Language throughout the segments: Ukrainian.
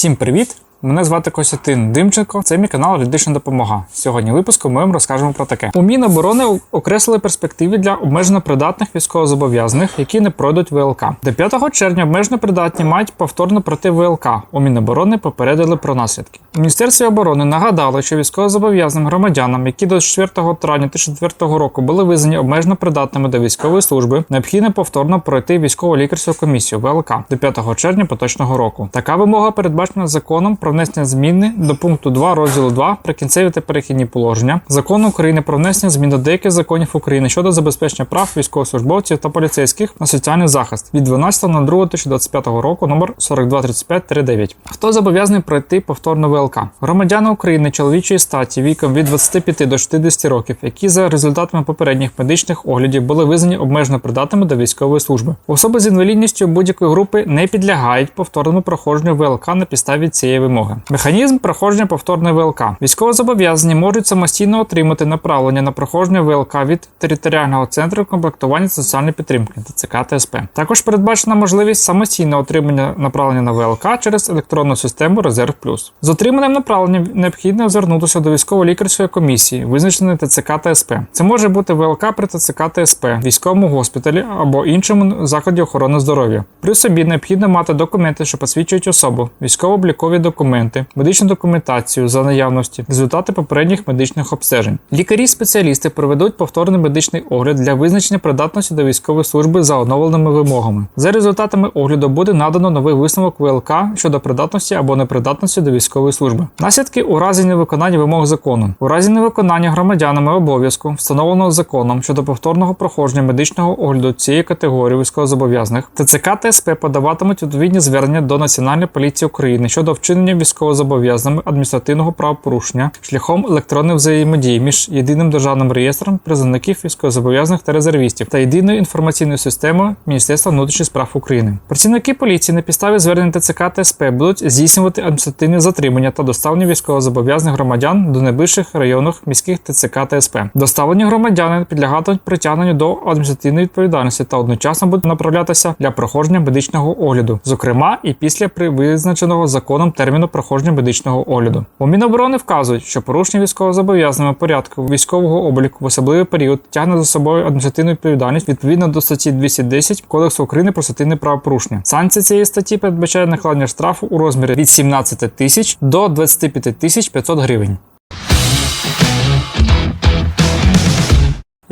Всім привіт! Мене звати Костянтин Димченко. Це мій канал Юридична допомога. Сьогодні випуску ми вам розкажемо про таке. У Міноборони окреслили перспективи для обмежено придатних військовозобов'язаних, які не пройдуть ВЛК. До 5 червня обмежено придатні мають повторно пройти ВЛК. У Міноборони попередили про наслідки. Міністерстві оборони нагадали, що військовозобов'язаним громадянам, які до 4 травня 2004 року були визнані обмежено придатними до військової служби, необхідно повторно пройти військово-лікарську комісію ВЛК до 5 червня поточного року. Така вимога передбачена законом про внесення зміни до пункту 2 розділу 2 прикінцеві та перехідні положення закону України про внесення змін до деяких законів України щодо забезпечення прав військовослужбовців та поліцейських на соціальний захист від 12 на 2 2025 року номер 4235-9. Хто зобов'язаний пройти повторно ВЛК? Громадяни України чоловічої статі віком від 25 до 60 років, які за результатами попередніх медичних оглядів були визнані обмежено придатними до військової служби. Особи з інвалідністю будь-якої групи не підлягають повторному проходженню ВЛК на підставі цієї вимоги. Механізм проходження повторної ВЛК. Військовозобов'язані можуть самостійно отримати направлення на проходження ВЛК від територіального центру комплектування соціальної підтримки ТЦК ТСП. Також передбачена можливість самостійного отримання направлення на ВЛК через електронну систему Резерв Плюс. Отриманим направленням необхідно звернутися до військово-лікарської комісії, визначеної ТЦК ТСП. Це може бути ВЛК при ТЦК ТСП, військовому госпіталі або іншому закладі охорони здоров'я. При собі необхідно мати документи, що посвідчують особу, військово-облікові документи, медичну документацію за наявності, результати попередніх медичних обстежень. Лікарі-спеціалісти проведуть повторний медичний огляд для визначення придатності до військової служби за оновленими вимогами. За результатами огляду буде надано новий висновок ВЛК щодо придатності або непридатності до військової служби. Наслідки у разі невиконання вимог закону, у разі невиконання громадянами обов'язку, встановленого законом щодо повторного проходження медичного огляду цієї категорії військовозобов'язаних, ТЦК ТСП подаватимуть відповідні звернення до Національної поліції України щодо вчинення військовозобов'язаними адміністративного правопорушення шляхом електронної взаємодії між єдиним державним реєстром призовників військовозобов'язаних та резервістів та єдиною інформаційною системою Міністерства внутрішніх справ України. Працівники поліції на підставі звернень ТЦК ТСП будуть здійснювати адміністративне затримання та доставлення військовозобов'язаних громадян до найближчих районних міських ТЦК ТСП. Доставлені громадяни підлягатимуть притягненню до адміністративної відповідальності та одночасно будуть направлятися для проходження медичного огляду, зокрема і після при визначеного законом терміну проходження медичного огляду. У Міноборони вказують, що порушення військовозобов'язаного порядку військового обліку в особливий період тягне за собою адміністративну відповідальність відповідно до статті 210 Кодексу України про стативне правопорушення. Санкція цієї статті передбачає накладення штрафу у розмірі від 17 тисяч до 25 тисяч 500 гривень.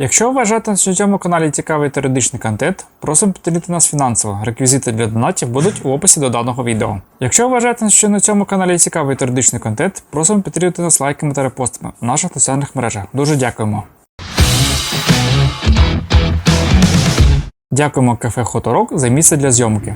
Якщо вважаєте, що на цьому каналі цікавий теоретичний контент, просимо підтримати нас фінансово. Реквізити для донатів будуть у описі до даного відео. Якщо вважаєте, що на цьому каналі цікавий теоретичний контент, просимо підтримати нас лайками та репостами в наших соціальних мережах. Дуже дякуємо. Дякуємо кафе Хоторок за місце для зйомки.